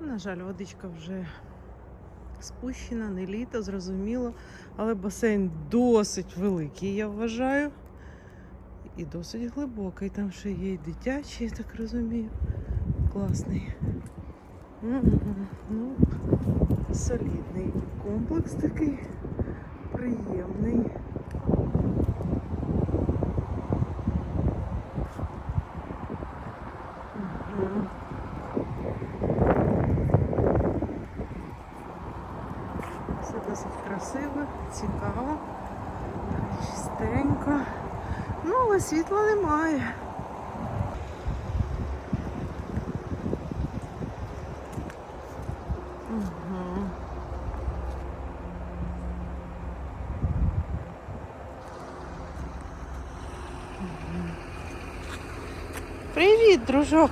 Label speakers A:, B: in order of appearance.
A: На жаль, водичка вже спущена, не літо, зрозуміло. Але басейн досить великий, я вважаю. І досить глибокий. Там ще є і дитячий, я так розумію. Класний. Мгм. Ну, солідний комплекс такий. Все досить красиво, цікаво, чистенько. Ну, але світла немає. Привіт, дружок.